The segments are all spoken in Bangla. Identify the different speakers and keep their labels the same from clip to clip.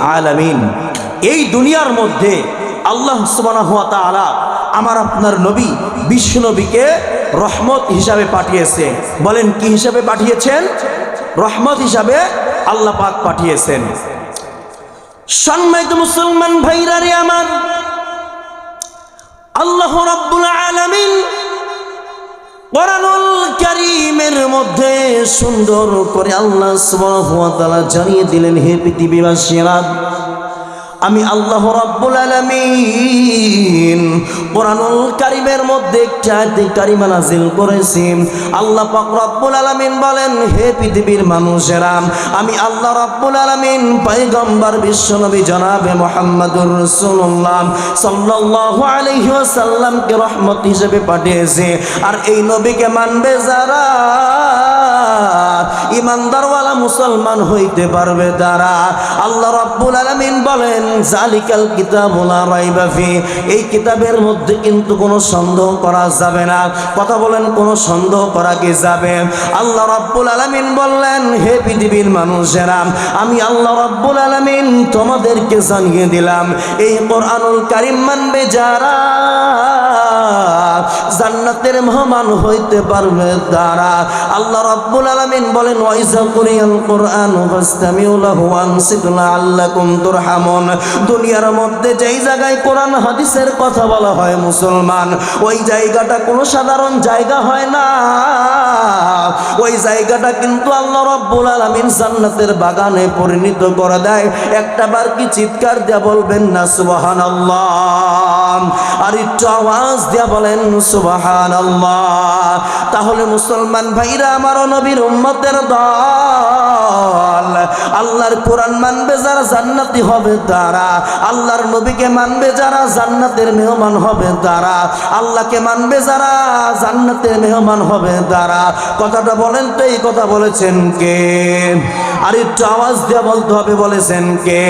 Speaker 1: আলামিন। এই দুনিয়ার মধ্যে আল্লাহ আমার আপনার নবী, বিশ্ব নবীকে রহমত হিসাবে পাঠিয়েছে। বলেন, কি হিসাবে পাঠিয়েছেন? রহমত হিসাবে আল্লাহ পাক পাঠিয়েছেন। সম্মানিত মুসলমান ভাইরা রে আমার, আল্লাহ রাব্বুল আলামিন কারীমের মধ্যে সুন্দর করে আল্লাহ সুবহানাহু ওয়া তাআলা জানিয়ে দিলেন হে পৃথিবীবাসীরা আমি আল্লাহ রাব্বুল আলামিন কোরআনুল কারীমের মধ্যে একটা আয়াতে কারিমা নাযিল করেছি। আল্লাহ পাক রব্বুল আলামিন বলেন, হে পৃথিবীর মানুষেরা, আমি আল্লাহ রাব্বুল আলামিন পয়গম্বর বিশ্বনবী জনাবে মুহাম্মদুর রাসূলুল্লাহ সাল্লাল্লাহু আলাইহি ওয়াসাল্লামকে রহমত হিসেবে পাঠিয়েছে। আর এই নবীকে মানবে যারা ইমানদারওয়ালা মুসলমান হইতে পারবে তারা আল্লাহ রাব্বুল আলামিন বলেন, জালিকাল কিতাবুলা রাইবা ফি। এই কিতাবের মধ্যে কিন্তু কোনো সন্দেহ করা যাবে না। কথা বলেন, কোনো সন্দেহ করা কি যাবে? আল্লাহ রাব্বুল আলামিন বললেন, হে পৃথিবীর মানুষেরা, আমি আল্লাহ রাব্বুল আলামিন তোমাদেরকে জানিয়ে দিলাম, এই কোরআনুল কারিম মানবে যারা জান্নাতের মেহমান হইতে পারবে তারা। আল্লাহ রাব্বুল আলামিন বলেন দুনিয়ার মধ্যে যেই জায়গায় কোরআন হাদিসের কথা বলা হয় মুসলমান, ওই জায়গাটা কোনো সাধারণ জায়গা হয় না। ওই জায়গাটা কিন্তু আল্লাহ রাব্বুল আলামিন জান্নাতের বাগানে পরিণত করে দেয়। একটা বার কি চিৎকার দিয়া বলবেন না, সুবহানাল্লাহ আর একটু আওয়াজ দিয়া বলেন, সুবহানাল্লাহ। তাহলে মুসলমান ভাইরা আমারও নবীর উম্মতের দল। আল্লাহর কোরআন মানবে যারা জান্নাতি হবে তারা। আল্লাহর নবীকে মানবে যারা জান্নাতের মেহমান হবে তারা। আল্লাহকে মানবে যারা জান্নাতের মেহমান হবে তারা। কথাটা বলেন তো, এই কথা বলেছেন কে? আর একটু আওয়াজ দিয়ে বলতে হবে, বলেছেন কে?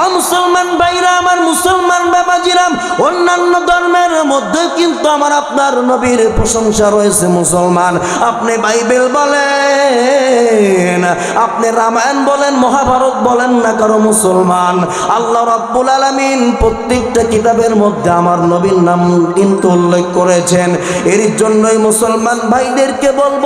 Speaker 1: ও মুসলমান ভাইরা, আমার মুসলমান বাবাজিরাম, অন্যান্য ধর্মের মধ্যে কিন্তু আমার আপনার নবীর প্রশংসা রয়েছে মুসলমান। আপনি বাইবেল বলেন, আপনি রামায়ণ বলেন, মহাভারত বলেন না কারও মুসলমান। আল্লাহ রাব্বুল আলামিন প্রত্যেকটা কিতাবের মধ্যে আমার নবীর নাম কিন্তু উল্লেখ করেছেন। এর জন্যই মুসলমান ভাইদেরকে বলব,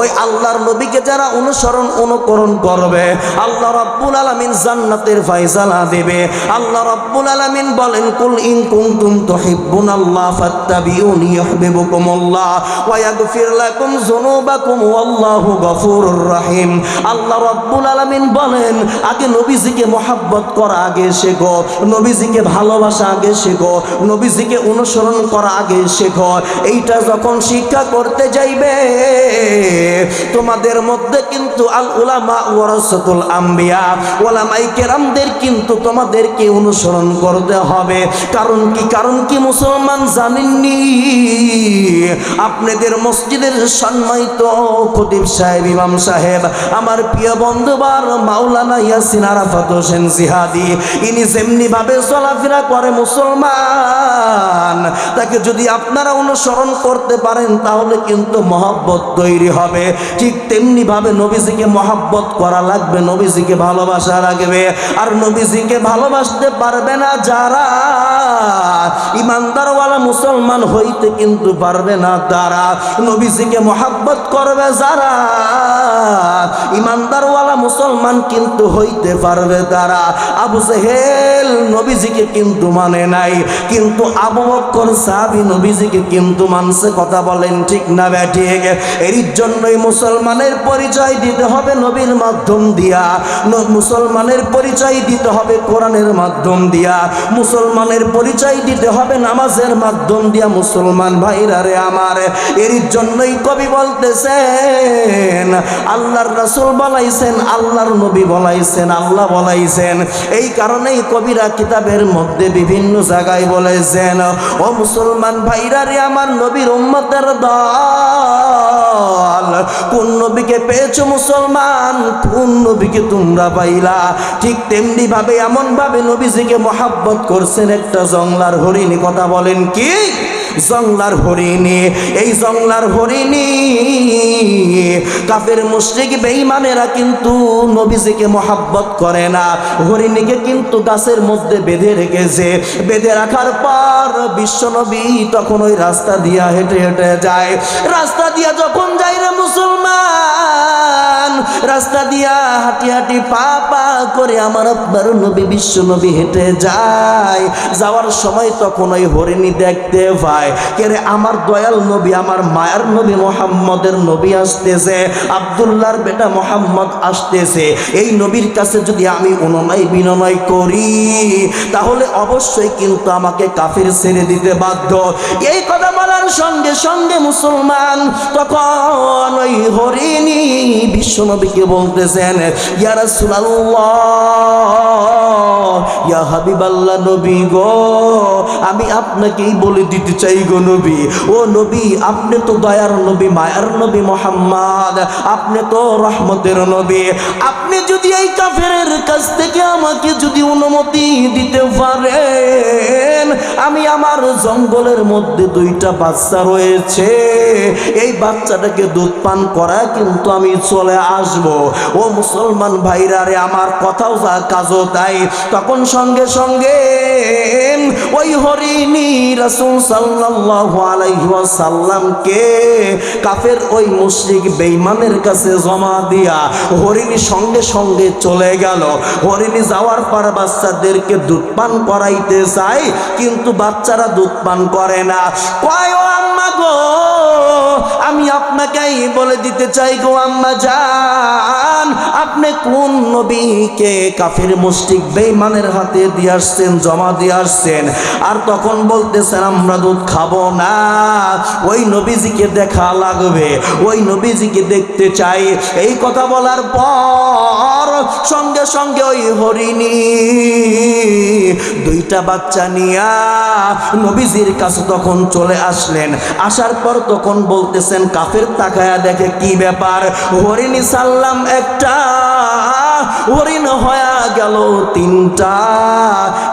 Speaker 1: ওই আল্লাহর নবীকে যারা অনুসরণ অনুকরণ করবে, আল্লাহ রাব্বুল আলামিন জান্নাতের ফায়সালা দেবে। আল্লাহ রাব্বুল আলামিন বলেন, কুল ইন কুনতুম তুহিব্বুনাল্লাহ ফাত্তাবিউনি ইউহিব্বুকুমুল্লাহ ওয়া ইয়াগফির লাকুম যুনুবাকুম ওয়াল্লাহু গফুরুর রহিম। আল্লাহ রাব্বুল আলামিন বলেন, আগে নবীজিকে মহাব্বত করা, আগে শেখো। নবীজিকে ভালোবাসা, আগে শেখো। নবীজিকে অনুসরণ করা, আগে শেখো। এইটা যখন শিক্ষা করতে যাইবে তোমাদের মধ্যে কিন্তু আল উলামা ওয়ারাসাতুল আম্বিয়া ওলামাই কেরামদের কিন্তু তোমাদেরকে অনুসরণ করতে হবে। কারণ কি? কারণ কি মুসলমান জানেননি? আপনাদের মসজিদের সম্মানিত খতিব সাহেব, ইমাম সাহেব, আমার প্রিয় বন্ধুবার মাওলানা ইয়াসিন আরাফাত হোসেন জিহাদি, ইনি যেমনি ভাবে চলাফেরা করে মুসলমান, তাকে যদি আপনারা অনুসরণ করতে পারেন, তাহলে কিন্তু মহব্বত তৈরি হবে। ঠিক তেমনি ভাবে নবীজিকে মহাব্বত করা লাগবে, নবীজিকে ভালোবাসা লাগবে। আর নবীজিকে ভালোবাসতে পারবে না যারা, ইমানদারওয়ালা মুসলমান হইতে কিন্তু পারবে না তারা। নবীজিকে মহাব্বত করবে যারা, ইমানদারওয়ালা মুসলমান কিন্তু হইতে পারবে তারা। আবু জেহেল নবীজিকে কিন্তু মানে নাই, কিন্তু আবু বক্কর সাহাবি নবীজিকে কিন্তু মানছে, কথা বলেন ঠিক না ব্যাঠিক এর জন্যই মুসলমানের পরিচয় দিতে হবে নবীর মাধ্যম দিয়া। মুসলমানের পরিচয় দিতে হবে কোরআনের মাধ্যম দিয়া। মুসলমানের পরিচয় দিতে হবে নামাজের মাধ্যম দিয়া, মুসলমান ভাইরা রে আমার। এর জন্যই কবি বলতেছেন, আল্লাহর রাসূল বলাইছেন, আল্লাহর নবী বলাইছেন, আল্লাহ বলাইছেন। এই কারণেই কবিরা কিতাবের মধ্যে বিভিন্ন জায়গায় বলেছেন, ও মুসলমান ভাইরা রে আমার নবীর উম্মতের দল কোন নবীকে পেয়েছ মুসলমান? কোন নবীকে তোমরা পাইলা? ঠিক তেমনি ভাবে, এমন ভাবে নবীজিকে মহাব্বত করছেন একটা জংলার হরিণী। কথা বলেন কি? জংলার হরিণী, এই জংলার হরিণী। কাফের মুশরিক বেঈমানেরা কিন্তু নবীজিকে মহাব্বত করে না। হরিণীকে কিন্তু গাছের মধ্যে বেঁধে রেখেছে। বেঁধে রাখার পর বিশ্বনবী তখন ওই রাস্তা দিয়া হেঁটে হেঁটে যায়। রাস্তা দিয়া যখন যাই রে মুসলমান রাস্তা দিয়া হাঁটি হাঁটি পা পা করে আমার আপনার নবী, বিশ্ব নবী হেঁটে যায়। যাওয়ার সময় তখন ওই হরিণী দেখতে পায় কেরে আমার দয়াল নবী, আমার মায়ার নবী মোহাম্মদের নবী আসতেছে, আবদুল্লাহর বেটা মোহাম্মদ আসতেছে। এই নবীর কাছে যদি আমি অনুনয় বিনয় করি, তাহলে অবশ্যই কিন্তু আমাকে কাফির ছেড়ে দিতে বাধ্য। এই কথা বলার সঙ্গে সঙ্গে মুসলমান তখন ওই হরিণী বিশ্বনবীকে বলতেছেন, ইয়া রাসূলুল্লাহ, ইয়া হাবিবাল্লাহ নবী গো, আমি আপনাকেই বলে দিতে চাই গো নবী। ও নবী, আপনি তো দয়ার নবী, মায়ার নবী মোহাম্মদ, আপনি তো রহমতের নবী। আপনি যদি এই কাফেরের কাছ থেকে আমাকে যদি অনুমতি দিতে পারেন আমি আমার জঙ্গলের মধ্যে দুইটা বাচ্চা রয়েছে। এই বাচ্চাটাকে দুধ পান করা কিন্তু আমি চলে আসব। ও মুসলমান ভাইরা রে, আমার কথাও যা কাজও তাই। তখন সঙ্গে সঙ্গে ওই হরিণী রাসূল সাল্লাল্লাহু আলাইহি ওয়াসাল্লামকে কাফের ওই মুশরিক বেঈমানের কাছে জমা দিয়া হরিণী সঙ্গে সঙ্গে চলে গেল। হরিণী যাওয়ার পর বাচ্চাদেরকে দুধ পান করাইতে চায়। কিন্তু বাচ্চারা দুধ পান করে না। কয় আম্মা গো? আমি আপনাকেই বলে দিতে চাই গো আম্মা জান, আপনি কোন নবীকে কাফের মুশরিক বেঈমানের হাতে দিয়ে আসছেন, জমা দিয়ে আসছেন? আর তখন বলতেছেন, আমরা দুধ খাব না। ওই নবীজিকে দেখা লাগবে, ওই নবীজিকে দেখতে চাই। এই কথা বলার পর সঙ্গে সঙ্গে ওই হরিণী দুইটা বাচ্চা নিয়া নবীজির কাছে তখন চলে আসলেন। আসার পর তখন বলতেছেন কাফের তাকায়া দেখে কি ব্যাপার? হরিণী সাল্লাম একটা হরিণ হয়ে গেল তিনটা।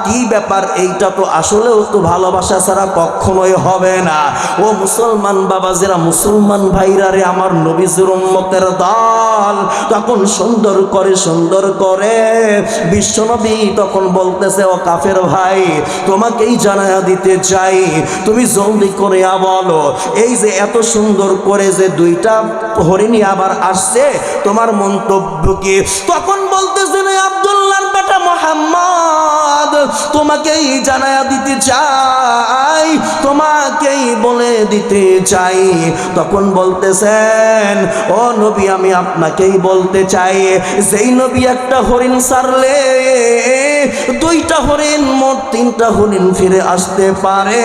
Speaker 1: কি ব্যাপার? এইটা তো আসলেও তো ভালোবাসা ছাড়া কখনোই হবে না। ও মুসলমান বাবা, যারা মুসলমান ভাইরা রে, আমার নবীজুর উম্মতের দল, তখন সুন্দর করে সুন্দর করে বিশ্বনবী তখন বলতেছে, ও কাফের ভাই, তোমাকেই জানায়া দিতে চাই। তুমি জলদি করে বলো। এই যে এত সুন্দর করে যে দুইটা হরিণী আবার আসছে, তোমার মন্তব্য কি? তখন বলতেছেন আবদুল্লার বেটা মোহাম্মদ, তোমাকেই দিতে চাই, তোমাকেই বলে দিতে চাই। তখন বলতেছেন, ও নবী, আমি আপনাকেই বলতে চাই। যেই নবী একটা হরিণ সারলে দুইটা হরিণ, মোট তিনটা হরিণ ফিরে আসতে পারে।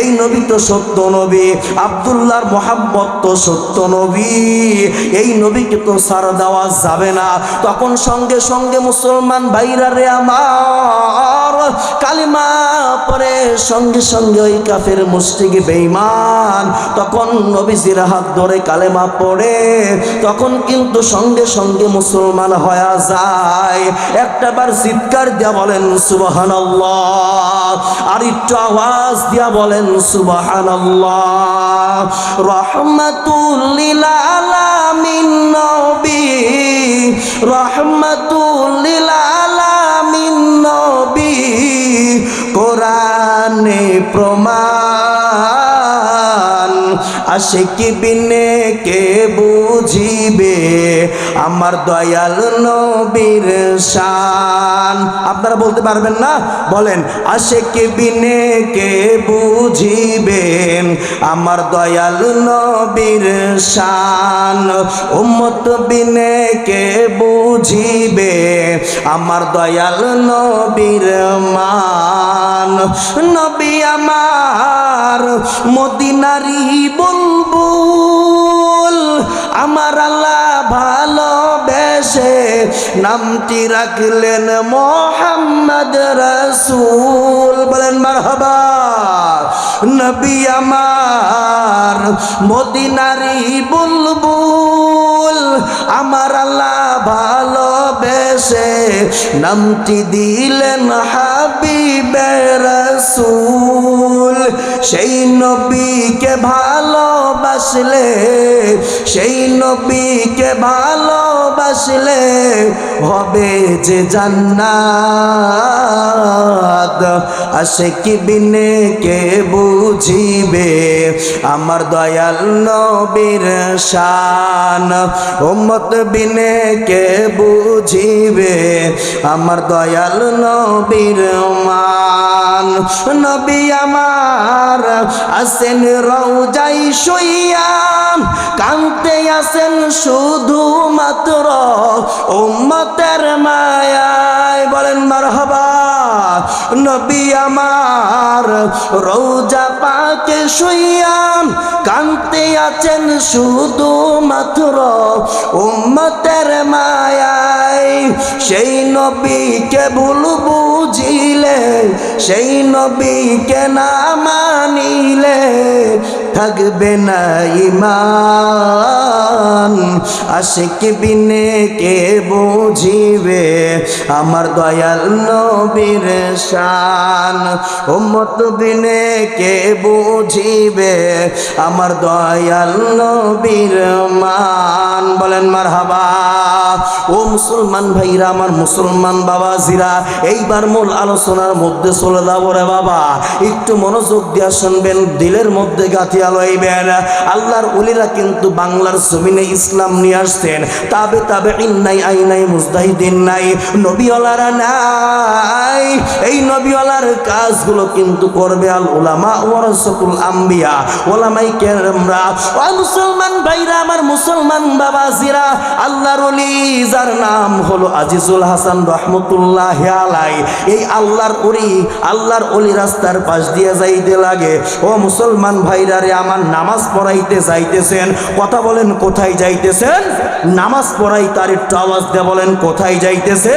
Speaker 1: এই নবী তো সত্য নবী, আবদুল্লাহর মোহাম্মদ তো সত্য নবী। এই নবীকে তো সার দেওয়া যাবে না। তখন সঙ্গে সঙ্গে মুসলমান ভাইরা রে আমার, কালিমা পরে সঙ্গে সঙ্গে ওই কাফের মুষ্টিক বেঈমান। তখন নবীজির হাত ধরে কালেমা পড়ে, তখন কিন্তু সঙ্গে সঙ্গে মুসলমান হয়ে যায়। একটা বার চিৎকার দিয়া বলেন সুবাহান আর একটু আওয়াজ দিয়া বলেন সুবাহান রহমাতুল্লিল আলামিন নবী রহমাতুল্লিল আলামিন নবী। কোরআনে প্রমাণ আসে কি বিনে কে বুঝিবে? আমার দয়াল নবীর শান। আপনারা বলতে পারবেন না? বলেন আসে কি বিনে কে বুঝিবে আমার দয়াল নবীর শান। উম্মত বিনে কে বুঝিবে? আমার দয়াল নবীর মান। নবী আমার মদিনারি বুলবুল, আমার আল্লাহ ভালোবেসে নামটি রাখলেন মোহাম্মদ রসুল। বলেন, মারহাবা, নবী আমার মদিনারি বুলবুল, আমার আল্লাহ ভালোবেসে নামটি দিলেন হাব হাবিবে রসুল। সেই নবীকে ভালোবাসলে, সেই নবীকে ভালোবাসলে হবে যে জান্নাত। আসে কি বিনে কে বুঝিবে? আমার দয়াল নবীর শান। উম্মত বিনে কে বুঝিবে আমার দয়াল নবীর মান। নবী আমার আসেন রৌজাই শুইয়াম কান্তে আসেন শুধু মাত্র উম্মতের মায়ায়। বলেন, মারহাবা। নবী আমার রৌজা পাকে শুইয়াম কান্তে আছেন শুধু মাত্র উম্মতের মায়ায়। সেই নবীকে ভুল বুঝিলে সেই নবীকে না মানিলে থাকবে না ইমান আশিক বিনে কে বুঝিবে? আমার দয়াল নবীর শান। উম্মত বিনে কে বুঝিবে? আমার দয়াল নবীর মান। বলেন, মারহাবা। ও মুসলমান ভাইরা, আমার মুসলমান বাবা জিরা এইবার মূল আলোচনার মধ্যে চলে যাব রে বাবা। একটু মনোযোগ দিয়া শুনবেন, দিলের মধ্যে গাঁথিয়া লইবেন আল্লাহর উলিরা কিন্তু বাংলার জমিনে ইসলাম নিয়ে আসছেন। তাবে তাবে নাই, আই নাই মুজদাহিদিন নাই, নবীওয়ালারা নাই। এই নবীওয়ালার কাজগুলো কিন্তু করবে আল উলামা ওয়ারাসাতুল আম্বিয়া। ওলামাই কেরামরা ও মুসলমান ভাইরা, আমার মুসলমান বাবাজিরা, আল্লাহর ওলি, যার নাম হলো আজিজুল হাসান রহমতুল্লাহ আলাই এই আল্লাহর ওলি আল্লাহর ওলি রাস্তার পাশ দিয়ে যাইতে লাগে। ও মুসলমান ভাইরা রে আমার নামাজ পড়াইতে যাইতেছেন, কথা বলেন কোথায় যাইতেছেন? নামাজ পড়াই তার একটু আওয়াজ দিয়ে বলেন, কোথায় যাইতেছে?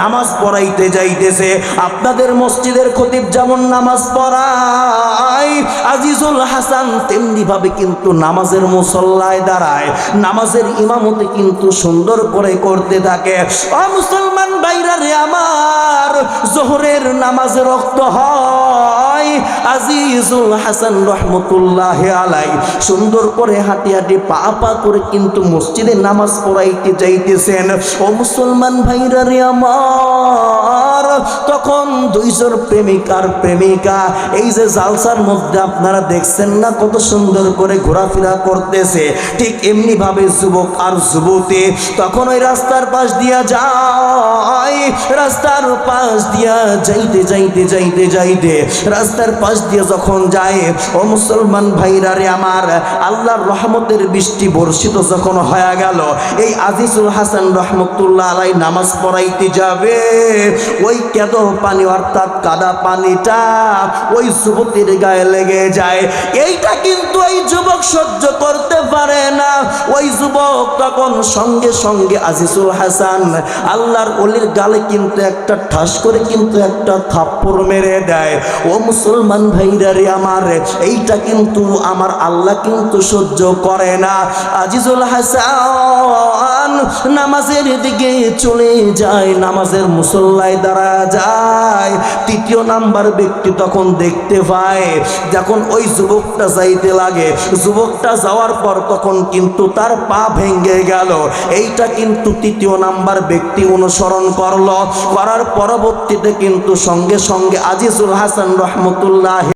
Speaker 1: নামাজ পড়াইতে যাইতেছে, আপনাদের মসজিদের খতিব যেমন নামাজ পড়ায়, আজিজুল হাসান তেমনি ভাবে কিন্তু নামাজের মুসল্লায় দাঁড়ায়, নামাজের ইমামতি কিন্তু সুন্দর করে করতে থাকে। ও মুসলমান বাইরা রে আমার, জোহরের নামাজে রক্ত হয়, আজিজুল হাসান রহমতুল্লাহ আলাই। সুন্দর করে হাঁটি হাঁটি পা পা করে কিন্তু মসজিদে নামাজ পড়াইতে যাইতেছেন। ও মুসলমান ভাইরা রে আমার, তখন দুইজন প্রেমিক আর প্রেমিকা, এই যে জালসার মধ্যে আপনারা দেখছেন না কত সুন্দর করে ঘোরাফেরা করতেছে। ঠিক এমনি ভাবে যুবক আর যুবতী, তখন ওই রাস্তার পাশ দিয়া যায়, রাস্তার পাশ দিয়া যাইতে যাইতে যাইতে যাইতে, রাস্তার পাশ দিয়ে যখন যায়, ও মুসলমান ভাইরা রে আমার, আল্লাহর রহমতের বৃষ্টি বর্ষিত যখন হয়ে গেল, এই আজিজুল হাসান রহমতুল্লাহ আলাই নামাজ পড়াইতে যাবে। ওই কেদ পানি অর্থাৎ কাদা পানিটা ওই যুবতীর গায়ে লেগে যায়। এইটা কিন্তু এই যুবক সহ্য করতে পারে না। ওই যুবক তখন সঙ্গে সঙ্গে আজিজুল হাসান আল্লাহর অলির গালে কিন্তু একটা ঠাস করে কিন্তু একটা থাপ্পড় মেরে দেয়। ও মুসলমান ভাইরা রে আমার, এইটা কিন্তু আমার আল্লাহ কিন্তু সহ্য করে না। আজিজুল হাসান নামাজের দিকে চলে যায়, নামাজের মুসল্লায় দাঁড়া যায়। তৃতীয় নাম্বার ব্যক্তি তখন দেখতে পায়, যখন ওই যুবকটা যাইতে লাগে। যুবকটা যাওয়ার পর তখন কিন্তু তার পা ভেঙে গেল। এইটা কিন্তু তৃতীয় নাম্বার ব্যক্তি অনুসরণ করল। করার পরবর্তীতে কিন্তু সঙ্গে সঙ্গে আজিজুল হাসান রহমতুল্লাহ